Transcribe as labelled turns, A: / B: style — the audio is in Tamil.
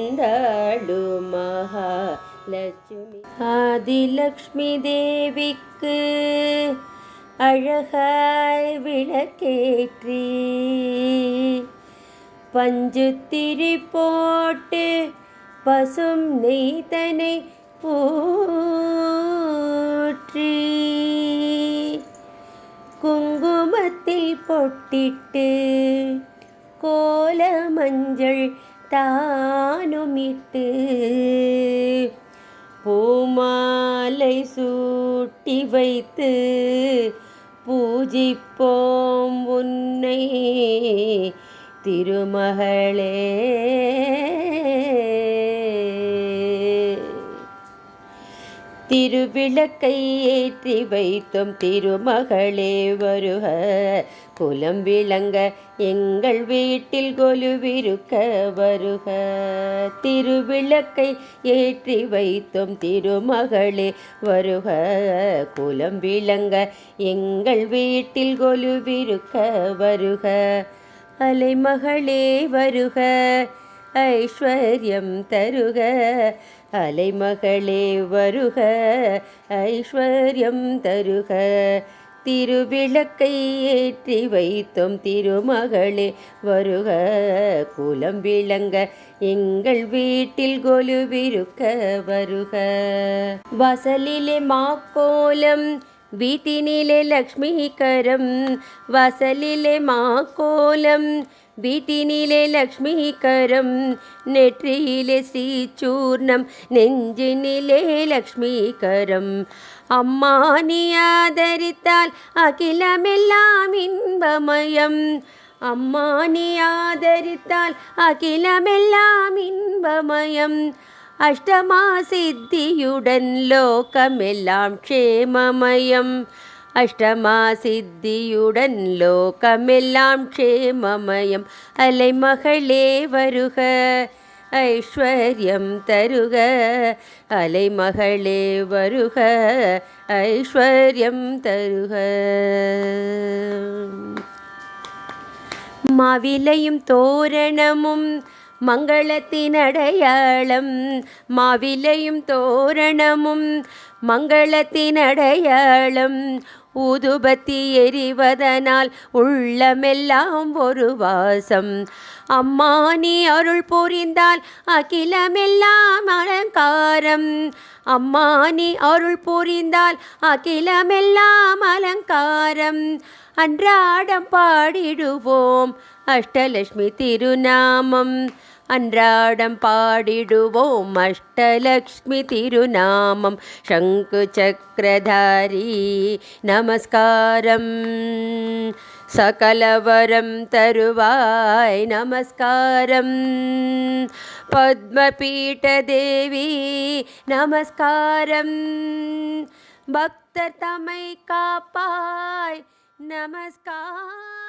A: வந்தாடு மகாலட்சுமி ஆதிலக்ஷ்மி தேவிக்கு அழகாய் விளக்கேற்றி பஞ்சுத்திரி போட்டு பசும் நெய்தனை ஊற்றி குங்குமத்தில் பொட்டிட்டு கோல மஞ்சள் தானுமிட்டு பூமாலை சூட்டி வைத்து பூஜிப்போம் உன்னை திருமகளே. திருவிளக்கை ஏற்றி வைத்தும் திருமகளே வருக. குலம் விளங்க எங்கள் வீட்டில் கொலுவிருக்க வருக. திருவிளக்கை ஏற்றி வைத்தும் திருமகளே வருக. குலம் விளங்க எங்கள் வீட்டில் கொலுவிருக்க வருக. அலைமகளே வருக. ஐஸ்வர்யம் தருக. அலைமகளே வருக ஐஸ்வர்யம் தருக. திருவிளக்கை ஏற்றி வைத்தோம் திருமகளே வருக. குலம் விளங்க எங்கள் வீட்டில் கொலுவிருக்க வருக. வசலிலே மாக்கோலம் വീട്ടിനിലെ ലക്ഷ്മീകരം വസലിലെ മാക്കോലം. വീട്ടിനിലെ ലക്ഷ്മീകരം നെറ്റിയിലെ ശ്രീചൂർണം നെഞ്ചിനിലെ ലക്ഷ്മീകരം അമ്മാനിയാദരിത്താൽ അഖിലമെല്ലാം ഇൻപമയം അമ്മാനിയാദരിത്താൽ അഖിലമെല്ലാം ഇൻപമയം அஷ்டமா சித்தியுடன் லோகமெல்லாம் க்ஷேமமயம். அஷ்டமா சித்தியுடன் லோகமெல்லாம் க்ஷேமமயம். அலைமகளே வருக ஐஸ்வர்யம் தருக. அலைமகளே வருக ஐஸ்வர்யம் தருக. மாவிலையும் தோரணமும் മംഗളത്തിനടയാളം മാവിലയും തോരണമും മംഗളത്തിനടയാളം. ஊதுபத்தி எறிவதனால் உள்ளமெல்லாம் ஒரு வாசம். அம்மா நீ அருள் புரிந்தால் அகிலமெல்லாம் அலங்காரம். அம்மா நீ அருள் புரிந்தால் அகிலமெல்லாம் அலங்காரம். அன்றாடம் பாடிடுவோம் அஷ்டலட்சுமி திருநாமம். അൻരാടം പാടിടുവോം അഷ്ടലക്ഷ്മി തിരുനാമം. ശംഖുചക്രധാരി നമസ്കാരം. സകലവരം തരുവായ് നമസ്കാരം. പത്മപീഠദേവി നമസ്കാരം. ഭക്തർ തമൈ കാപ്പായ് നമസ്കാരം